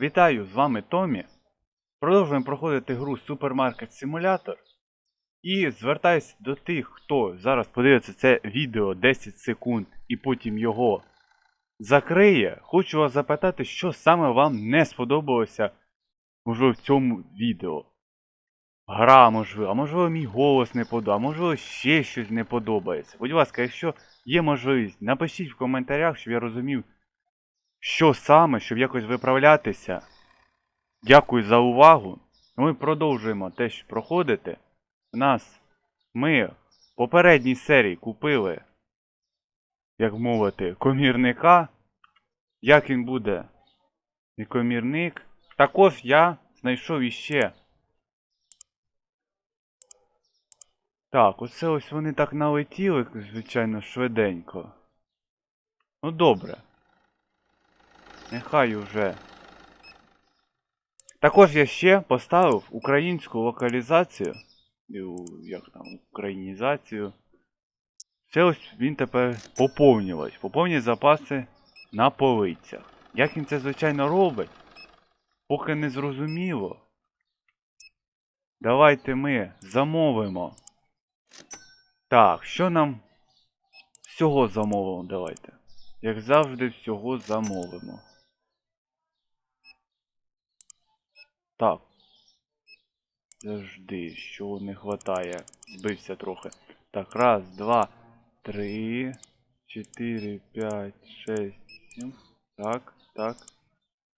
Вітаю, з вами Томі. Продовжуємо проходити гру Супермаркет Симулятор. І звертаюся до тих, хто зараз подивиться це відео 10 секунд і потім його закриє. Хочу вас запитати, що саме вам не сподобалося можливо, в цьому відео. Гра, можливо, а можливо, мій голос не подобається, а можливо, ще щось не подобається. Будь ласка, якщо є можливість, напишіть в коментарях, щоб я розумів, що саме, щоб якось виправлятися. Дякую за увагу. Ми продовжуємо те, що проходити. У нас ми в попередній серії купили, як мовити, комірника. Як він буде? І комірник. Також я знайшов іще. Так, оце ось вони так налетіли, звичайно, швиденько. Ну добре. Нехай уже. Також я ще поставив українську локалізацію. Як там, українізацію. Це ось він тепер поповнювач. Поповнює запаси на полицях. Як він це, звичайно, робить? Поки не зрозуміло. Давайте ми замовимо. Так, що нам всього замовимо? Давайте. Як завжди, всього замовимо. Так. Завжди, що не хватає. Збився трохи. Так, раз, два, три, чотири, п'ять, шесть, сім. Так, так.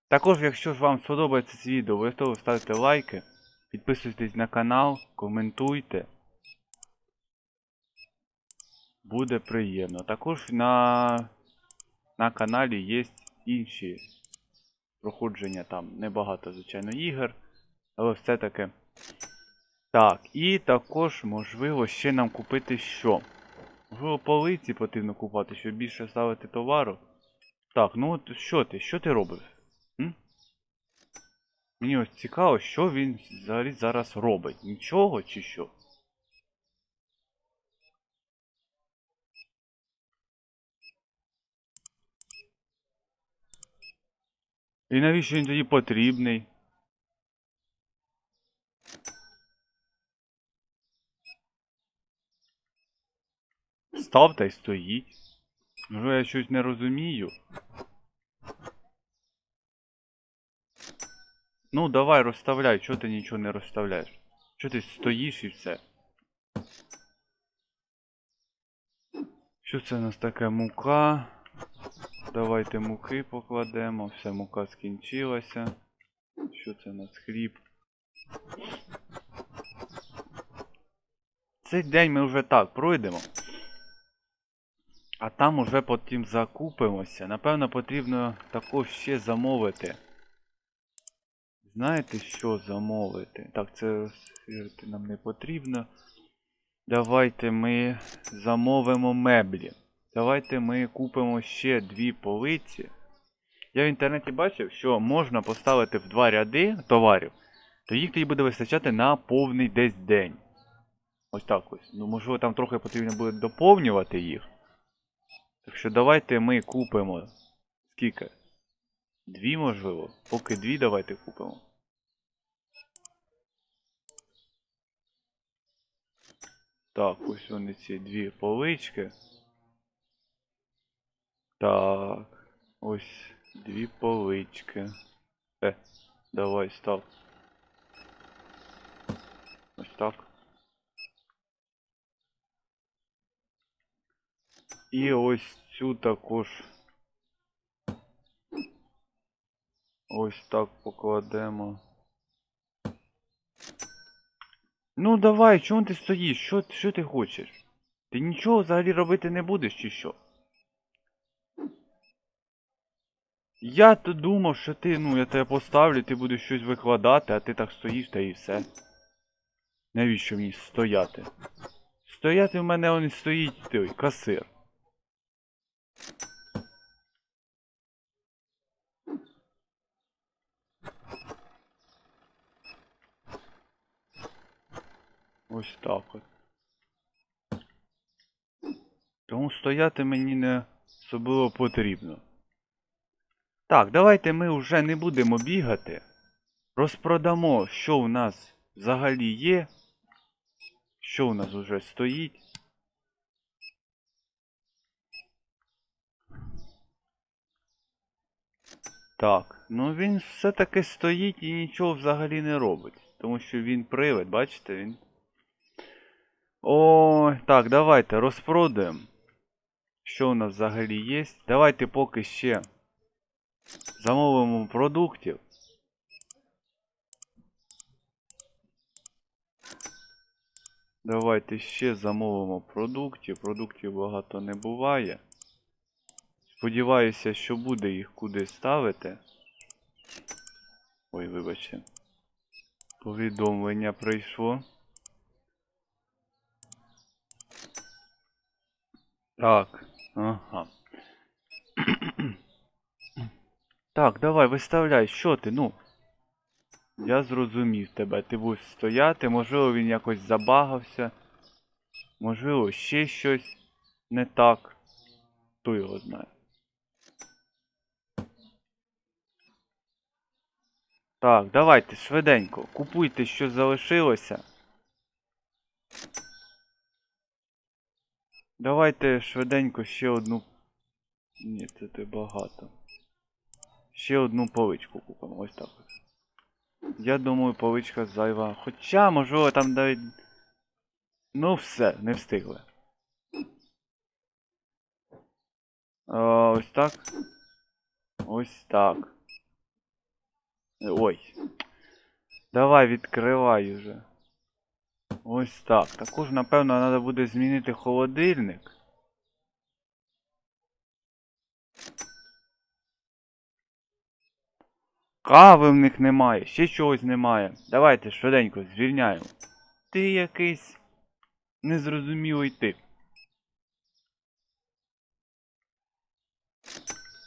Також, якщо ж вам сподобається це відео, обов'язково ставте лайки, підписуйтесь на канал, коментуйте. Буде приємно. Також на, на каналі є інші проходження там небагато, звичайно, ігор. Але все-таки. Так, і також, можливо, ще нам купити що? Можливо, полиці потрібно купати, щоб більше ставити товару. Так, ну от що ти? Що ти робиш? М? Мені ось цікаво, що він взагалі зараз робить. Нічого чи що? І навіщо він тоді потрібний? Став та й стоїть. Може я щось не розумію. Ну, давай розставляй, чого ти нічого не розставляєш? Чого ти стоїш і все? Що це у нас таке мука? Давайте муки покладемо. Все, мука скінчилася. Що це у нас хліб? Цей день ми вже так пройдемо. А там уже потім закупимося. Напевно, потрібно також ще замовити. Знаєте, що замовити? Так, це нам не потрібно. Давайте ми замовимо меблі. Давайте ми купимо ще дві полиці. Я в інтернеті бачив, що можна поставити в два ряди товарів, то їх тоді буде вистачати на повний десь день. Ось так ось. Ну, можливо, там трохи потрібно буде доповнювати їх. Так що давайте ми купимо. Скільки? Дві, можливо. Поки дві давайте купимо. Так, ось вони ці дві полички. Так. Ось дві полички. Е, давай став. Ось так. І ось цю також. Ось так покладемо. Ну давай, чому ти стоїш? Що, що ти хочеш? Ти нічого взагалі робити не будеш чи що? Я то думав, що ти, ну, я тебе поставлю, ти будеш щось викладати, а ти так стоїш та і все. Навіщо мені стояти? Стояти в мене он стоїть той касир. Ось так от. Тому стояти мені не особливо потрібно. Так, давайте ми вже не будемо бігати. Розпродамо, що у нас взагалі є. Що у нас вже стоїть. Так, ну він все-таки стоїть і нічого взагалі не робить. Тому що він привид, бачите, він. Ой, так, давайте розпродаємо. Що у нас взагалі є? Давайте поки ще замовимо продуктів. Давайте ще замовимо продуктів. Продуктів багато не буває. Сподіваюся, що буде їх куди ставити. Ой, вибачте. Повідомлення прийшло. Так. Ага. Так, давай, виставляй, що ти, ну. Я зрозумів тебе. Ти будеш стояти, можливо, він якось забагався. Можливо, ще щось не так. Хто його знає. Так, давайте швиденько. Купуйте, що залишилося. Давайте швиденько ще одну. Ні, це ти багато. Ще одну поличку купимо. Ось так. Я думаю, поличка зайва. Хоча, можливо, там навіть. Ну все, не встигли. А, ось так. Ось так. Ой. Давай відкривай уже. Ось так. Також, напевно, треба буде змінити холодильник. Кави в них немає, ще чогось немає. Давайте швиденько звільняємо. Ти якийсь незрозумілий тип.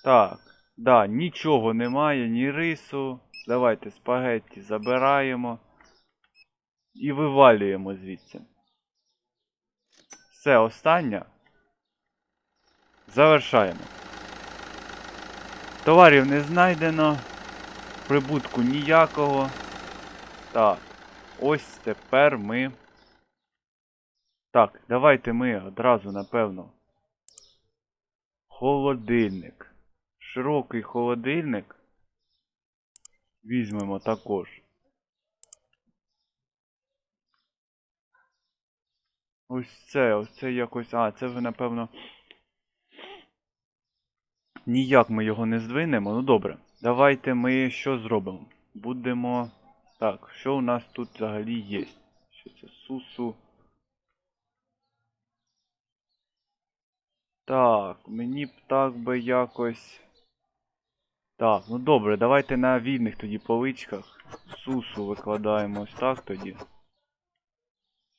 Так, да, нічого немає, ні рису. Давайте спагетті забираємо. І вивалюємо звідси. Все, останнє. Завершаємо. Товарів не знайдено. Прибутку ніякого. Так. Ось тепер ми. Так, давайте ми одразу, напевно. Холодильник. Широкий холодильник. Візьмемо також. Ось це, ось це якось. А, це ви, напевно. Ніяк ми його не здвинемо. Ну добре. Давайте ми що зробимо? Будемо. Так, що у нас тут взагалі є? Що це сусу? Так, мені б так би якось. Так, ну добре, давайте на вільних тоді поличках. Сусу викладаємо ось так тоді.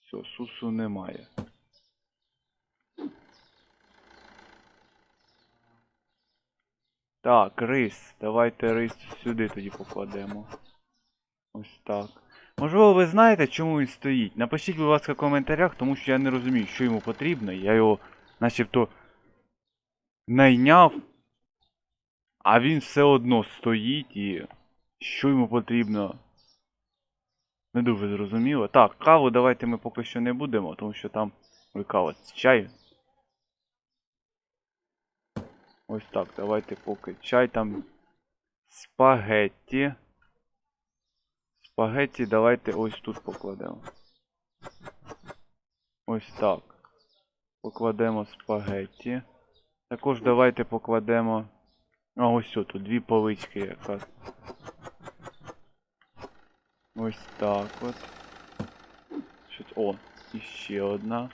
Все, сусу немає. Так, рис. Давайте рис сюди тоді покладемо. Ось так. Можливо, ви знаєте, чому він стоїть? Напишіть, будь ласка, в коментарях, тому що я не розумію, що йому потрібно. Я його начебто найняв. А він все одно стоїть і. Що йому потрібно? Не дуже зрозуміло. Так, каву давайте ми поки що не будемо, тому що там. Кава, чай. Ось так, давайте поки чай там. Спагетті. Спагетті давайте ось тут покладемо. Ось так. Покладемо спагетті. Також давайте покладемо. А ось тут дві полички якраз. Ось так от. О, і ще одна.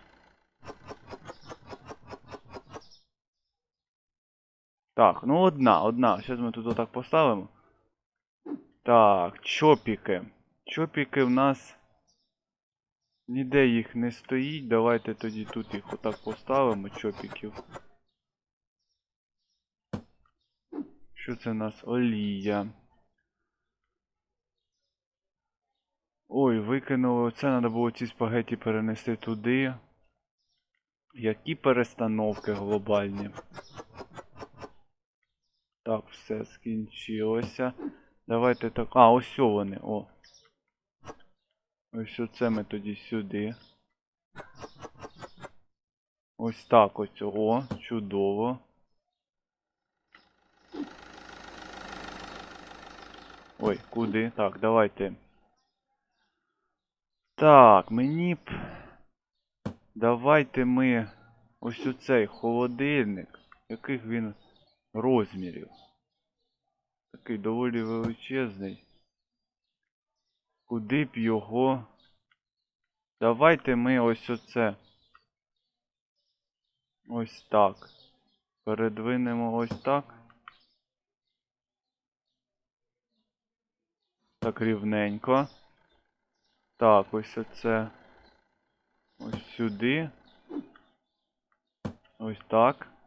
Так, ну одна, одна. Зараз ми тут отак поставимо. Так, чопіки. Чопіки в нас. Ніде їх не стоїть. Давайте тоді тут їх отак поставимо, чопіків. Що це у нас? Олія. Ой, викинули. Оце треба було ці спагеті перенести туди. Які перестановки глобальні. Так, все скінчилося. Давайте так. А, ось вони, о. Ось оце ми тоді сюди. Ось так ось. О, чудово. Ой, куди? Так, давайте. Так, мені б. Давайте ми ось у цей холодильник. Яких він розмірів? Такий доволі величезний. Куди б його? Давайте ми ось оце. Ось так. Передвинемо ось так. Так рівненько. Так, ось оце. Ось сюди. Ось так.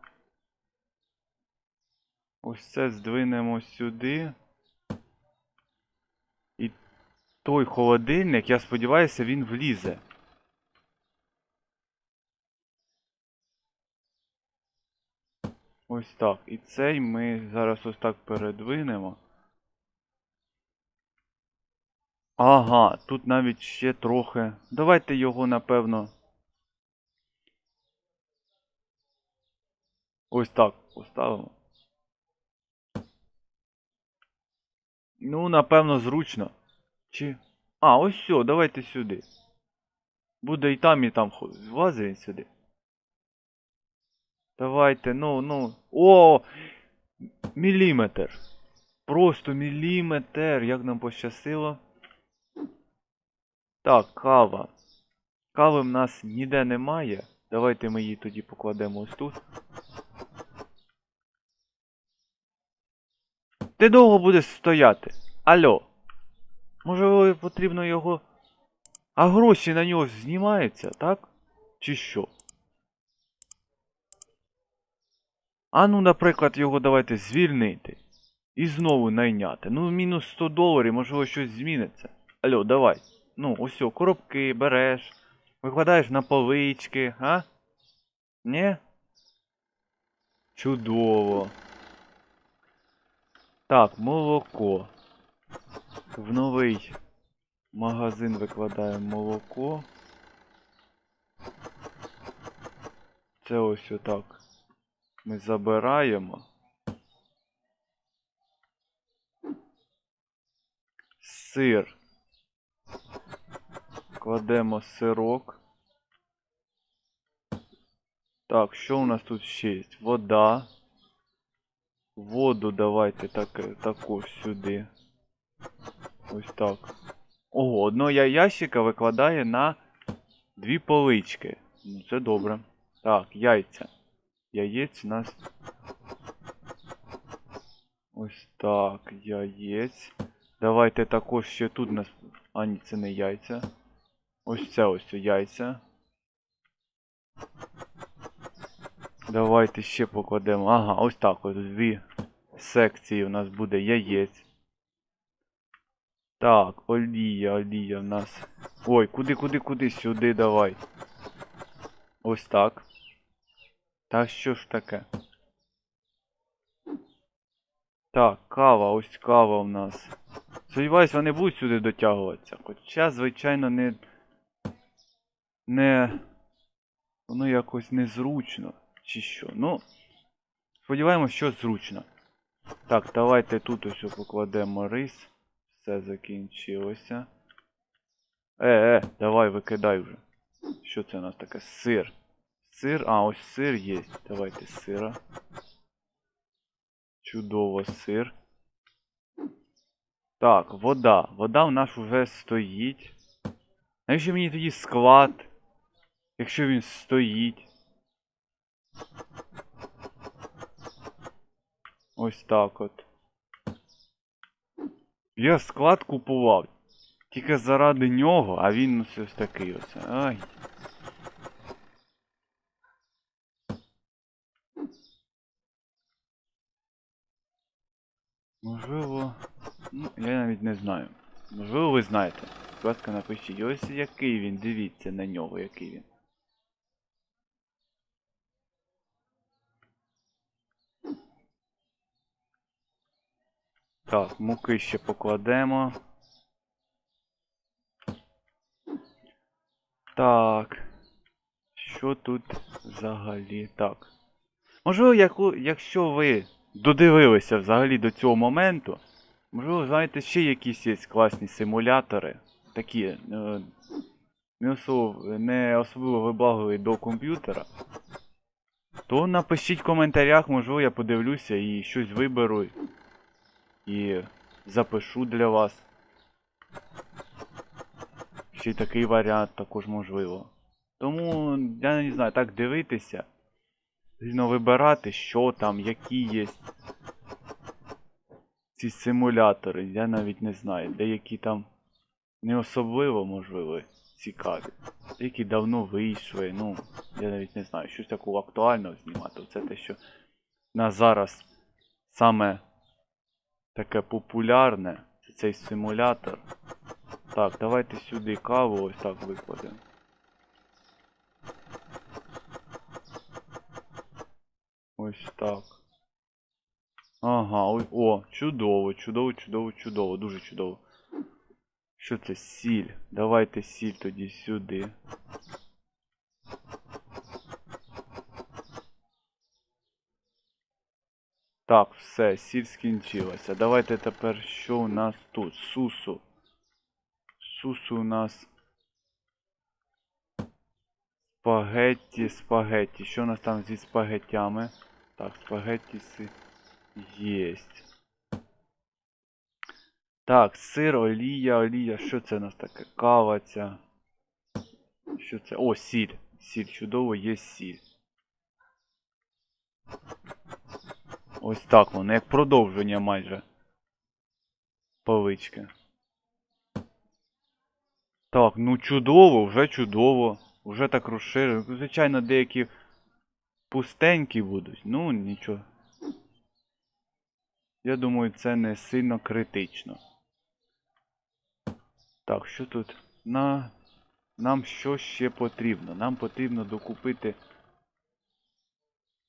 Ось це здвинемо сюди. І той холодильник, я сподіваюся, він влізе. Ось так. І цей ми зараз ось так передвинемо. Ага, тут навіть ще трохи. Давайте його, напевно. Ось так поставимо. Ну, напевно, зручно. Чи. А, ось все, давайте сюди. Буде і там, і там. Влазить він сюди. Давайте, ну, ну. О! Міліметр. Просто міліметр. Як нам пощастило. Так, кава. Кави в нас ніде немає. Давайте ми її тоді покладемо ось тут. Ти довго будеш стояти? Алло. Може потрібно його. А гроші на нього знімаються, так? Чи що? А ну, наприклад, його давайте звільнити. І знову найняти. Ну, мінус 100 доларів, можливо, щось зміниться. Алло, давай. Ну, ось коробки береш. Викладаєш на полички, а? Нє? Чудово. Так, молоко. В новий магазин викладаємо молоко. Це ось отак. Ми забираємо. Сир. Кладемо сирок. Так, що у нас тут ще є? Вода. Воду давайте так, також сюди. Ось так. Ого, одного ящика викладає на дві полички. Ну, це добре. Так, яйця. Яєць у нас. Ось так, яєць. Давайте також ще тут у нас. А, ні, це не яйця. Ось це ось яйця. Давайте ще покладемо. Ага, ось так ось дві секції у нас буде яєць. Так, олія, олія в нас. Ой, куди, куди, куди? Сюди давай. Ось так. Та що ж таке? Так, кава, ось кава в нас. Сподіваюсь, вони будуть сюди дотягуватися. Хоча, звичайно, не. Не. Воно якось незручно. Чи що? Ну. Сподіваємось, що зручно. Так, давайте тут ось покладемо рис. Все закінчилося. Е, е, давай викидай вже. Що це у нас таке? Сир. Сир, а, ось сир є. Давайте сира. Чудово, сир. Так, вода. Вода в нас вже стоїть. Навіщо мені тоді склад? Якщо він стоїть. Ось так от. Я склад купував. Тільки заради нього, а він ось ось такий ось. Ай. Можливо. Ну, я навіть не знаю. Можливо, ви знаєте. Будь ласка, напишіть. Ось який він, дивіться на нього, який він. Так, муки ще покладемо. Так. Що тут взагалі? Так. Можливо, якщо ви додивилися взагалі до цього моменту, можливо, знаєте, ще якісь є класні симулятори. Такі. Е, не, особ... не особливо вибагливі до комп'ютера. То напишіть в коментарях, можливо, я подивлюся і щось виберу і запишу для вас. Ще й такий варіант також можливо. Тому, я не знаю, так дивитися. Потрібно вибирати, що там, які є ці симулятори. Я навіть не знаю. Деякі там не особливо, можливо, цікаві. Деякі давно вийшли. Ну, я навіть не знаю, щось такого актуального знімати. Це те, що на зараз саме таке популярне. Цей симулятор. Так, давайте сюди каву ось так викладемо. Ось так. Ага, ой, о, чудово, чудово, чудово, чудово, дуже чудово. Що це сіль? Давайте сіль тоді сюди. Так, все, сіль скінчилася. Давайте тепер що у нас тут? Сусу. Сусу у нас. Спагетті, спагетті. Що у нас там зі спагеттями? Так, спагетті єсть. Так, сир, олія, олія. Що це у нас таке? Кава ця. Що це? О, сіль. Сіль, чудово, є сіль. Ось так воно, як продовження майже. Павички. Так, ну чудово, вже чудово. Вже так розширено. Звичайно, деякі пустенькі будуть. Ну, нічого. Я думаю, це не сильно критично. Так, що тут? На... Нам що ще потрібно? Нам потрібно докупити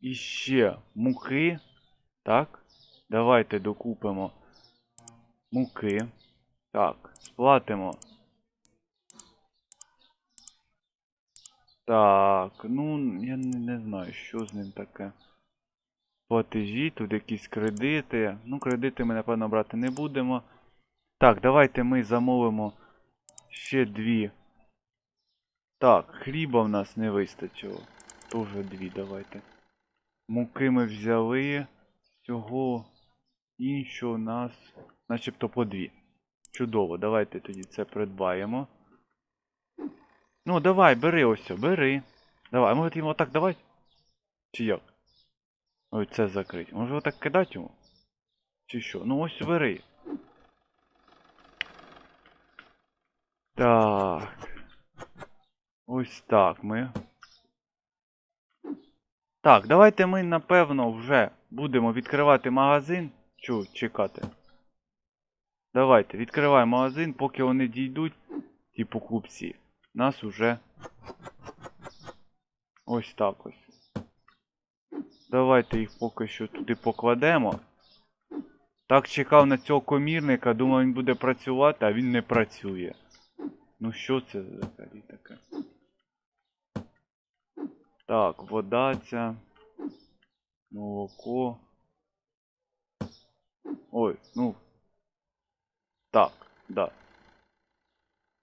іще муки. Так? Давайте докупимо муки. Так, сплатимо. Так, ну, я не, не знаю, що з ним таке. Платежі, тут якісь кредити. Ну, кредити ми, напевно, брати не будемо. Так, давайте ми замовимо ще дві. Так, хліба в нас не вистачило. Тоже дві давайте. Муки ми взяли. Всього іншого у нас начебто по дві. Чудово, давайте тоді це придбаємо. Ну, давай, бери ось, бери. Давай, а може йому отак давай? Чи як? Ой, це закрить. Може отак кидати йому? Чи що? Ну ось бери. Так. Ось так ми. Так, давайте ми, напевно, вже будемо відкривати магазин. Чу, чекати. Давайте, відкриваємо магазин, поки вони дійдуть, ті покупці. Нас уже. Ось так ось. Давайте їх поки що туди покладемо. Так чекав на цього комірника, думав він буде працювати, а він не працює. Ну що це взагалі таке? Так, вода ця. Молоко. Ой, ну. Так, да.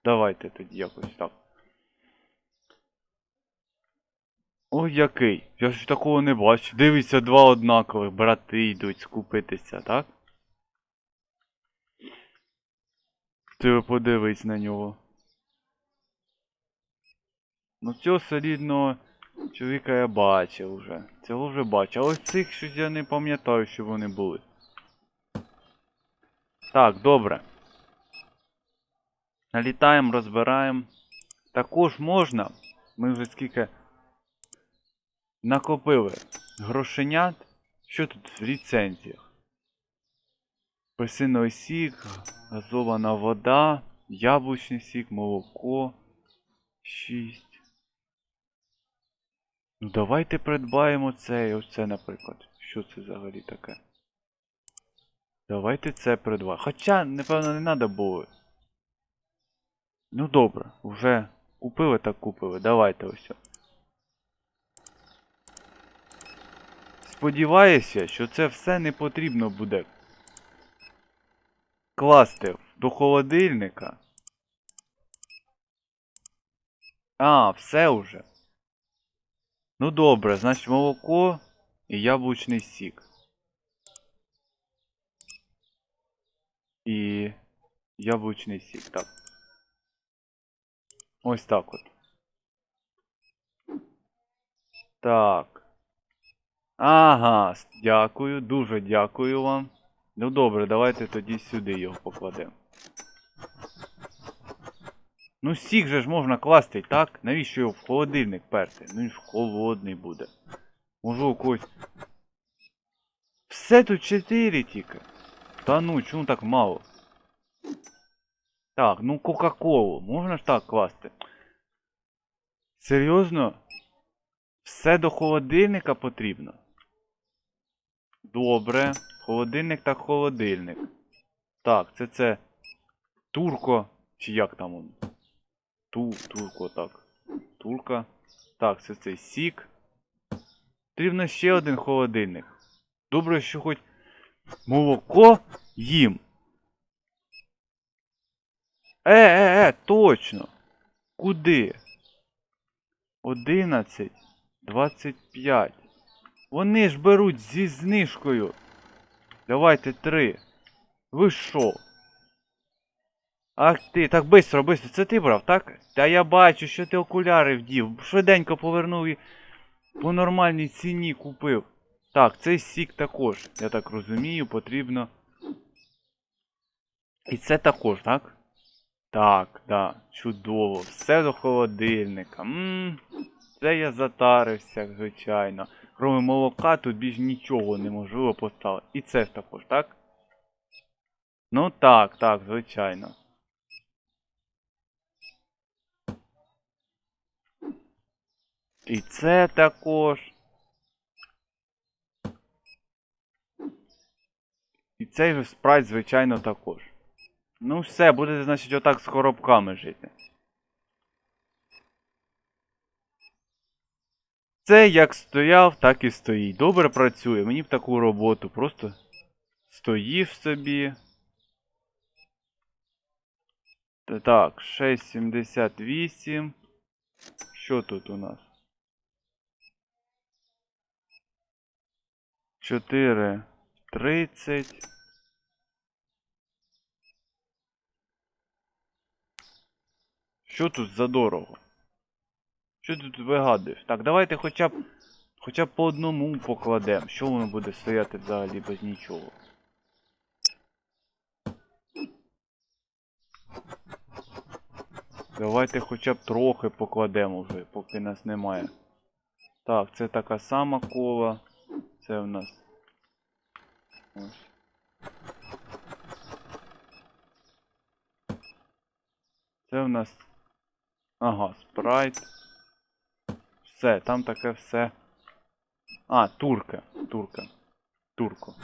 Давайте тоді якось так. Ой, який. Я ж такого не бачу. Дивіться, два однакових брати йдуть скупитися, так? Ти подивись на нього. Ну цього солідного чоловіка я бачив вже. Цього вже бачив. А ось цих щось я не пам'ятаю, що вони були. Так, добре. Налітаємо, розбираємо. Також можна. Ми вже скільки накопили грошенят. Що тут в ліцензіях? Песиновий сік, газована вода, яблучний сік, молоко. 6. Давайте придбаємо це і ось це, наприклад. Що це взагалі таке? Давайте це придбаємо. Хоча, напевно, не треба було. Ну добре, вже купили так купили. Давайте ось. Сподіваюся, що це все не потрібно буде класти до холодильника. А, все уже. Ну добре, значить молоко і яблучний сік. І яблучний сік, так. Ось так от. Так. Ага, дякую, дуже дякую вам. Ну добре, давайте тоді сюди його покладемо. Ну сік же ж можна класти, так? Навіщо його в холодильник перти? Ну він ж холодний буде. Може у когось. Все тут 4 тільки. Та ну, чому так мало? Так, ну Кока-Колу. Можна ж так класти? Серйозно? Все до холодильника потрібно? Добре. Холодильник так холодильник. Так, це це. Турко. Чи як там он? Ту, турко, так. Турка. Так, це цей сік. Потрібно ще один холодильник. Добре, що хоч молоко їм. Е, е, е, точно. Куди? 11, 25. Вони ж беруть зі знижкою. Давайте три. Ви що? Ах ти, так бистро, бистро. Це ти брав, так? Та я бачу, що ти окуляри вдів. Швиденько повернув і по нормальній ціні купив. Так, цей сік також, я так розумію, потрібно. І це також, так? Так, да, чудово. Все до холодильника. Ммм, це я затарився, звичайно. Кроме молока, тут більш нічого неможливо поставити. І це також, так? Ну так, так, звичайно. І це також. І цей же спрайт, звичайно, також. Ну все, будете, значить, отак з коробками жити. Це як стояв, так і стоїть. Добре працює. Мені б таку роботу. Просто стоїш собі. Так, 6,78. Що тут у нас? 4,30. Що тут за дорого? Що тут вигадуєш? Так, давайте хоча б. Хоча б по одному покладемо. Що воно буде стояти взагалі без нічого? Давайте хоча б трохи покладемо вже, поки нас немає. Так, це така сама кола. Це в нас. Ось. Це в нас. Ага, спрайт. Все, там таке все. А, турка. Турка. Турко.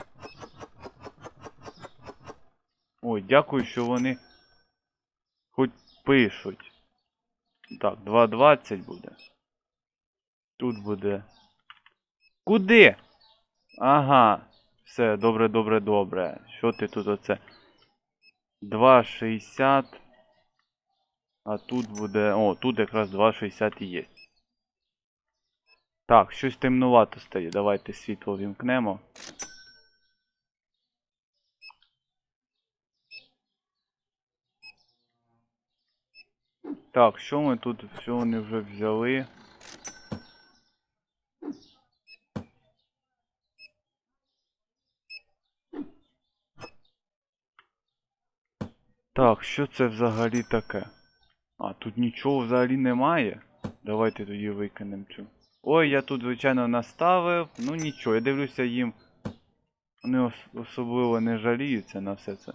Ой, дякую, що вони хоч пишуть. Так, 2.20 буде. Тут буде. Куди? Ага. Все, добре, добре, добре. Що ти тут оце? 2.60. А тут буде. О, тут якраз 2.60 і є. Так, щось темнувато стає. Давайте світло вімкнемо. Так, що ми тут? Що вони вже взяли? Так, що це взагалі таке? А, тут нічого взагалі немає. Давайте тоді викинемо цю. Ой, я тут, звичайно, наставив. Ну нічого, я дивлюся їм. Вони ос- особливо не жаліються на все це.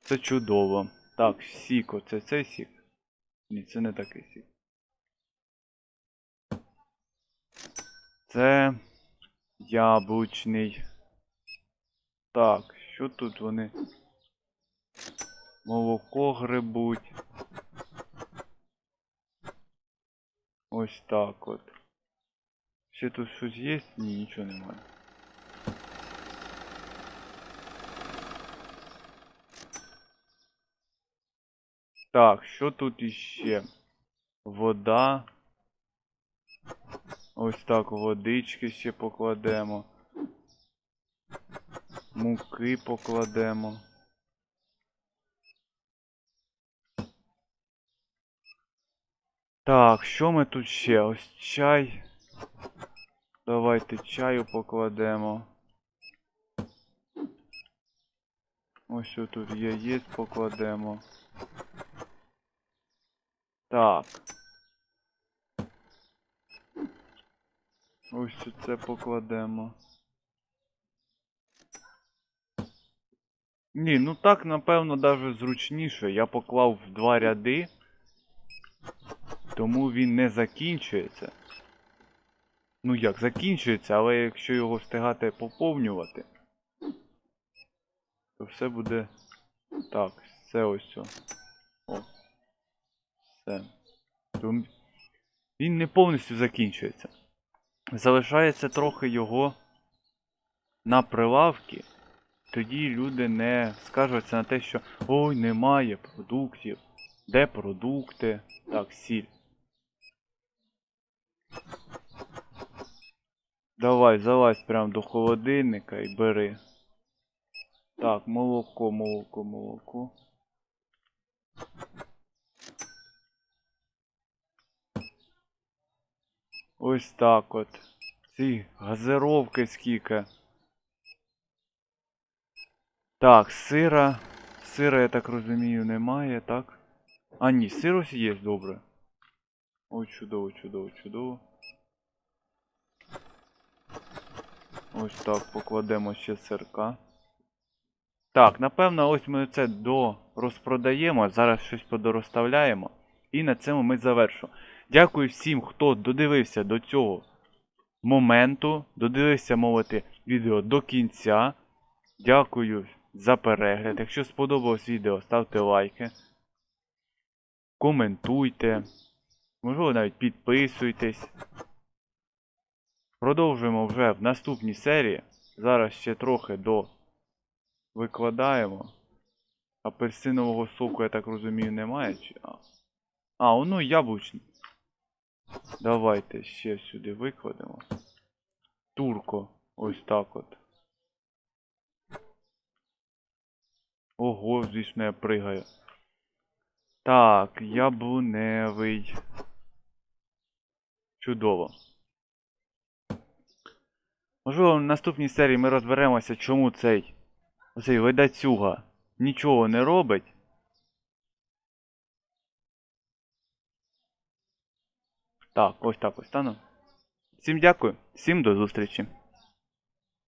Це чудово. Так, сіко, це цей сік? Ні, це не такий сік. Це яблучний. Так, що тут вони? Молоко грибуть. Ось так от. Ще тут щось є? Ні, нічого немає. Так, що тут іще? Вода. Ось так водички ще покладемо. Муки покладемо. Так, що ми тут ще? Ось чай. Давайте чаю покладемо. Ось тут яєць покладемо. Так. Ось це покладемо. Ні, ну так, напевно, даже зручніше. Я поклав в два ряди, тому він не закінчується. Ну як, закінчується, але якщо його встигати поповнювати, то все буде. Так, це ось. О. О. Все. То він не повністю закінчується. Залишається трохи його на прилавки. Тоді люди не скаржаться на те, що ой, немає продуктів. Де продукти? Так, сіль. Давай, залазь прямо до холодильника і бери. Так, молоко, молоко, молоко. Ось так от. Ці газировки скільки. Так, сира. Сира, я так розумію, немає, так? А, ні, сирось є, добре. Ой, чудово, чудово, чудово. Ось так, покладемо ще сирка. Так, напевно, ось ми це до розпродаємо. Зараз щось подорозставляємо. І на цьому ми завершимо. Дякую всім, хто додивився до цього моменту. Додивився, мовити, відео до кінця. Дякую за перегляд. Якщо сподобалось відео, ставте лайки. Коментуйте. Можливо, навіть підписуйтесь. Продовжуємо вже в наступній серії. Зараз ще трохи до викладаємо. Апельсинового соку, я так розумію, немає. Чи... А, воно яблучний. Давайте ще сюди викладемо. Турко. Ось так от. Ого, звісно, я пригаю. Так, яблуневий. Чудово. Можливо, в наступній серії ми розберемося, чому цей оцей видацюга нічого не робить. Так, ось так ось стану. Всім дякую, всім до зустрічі.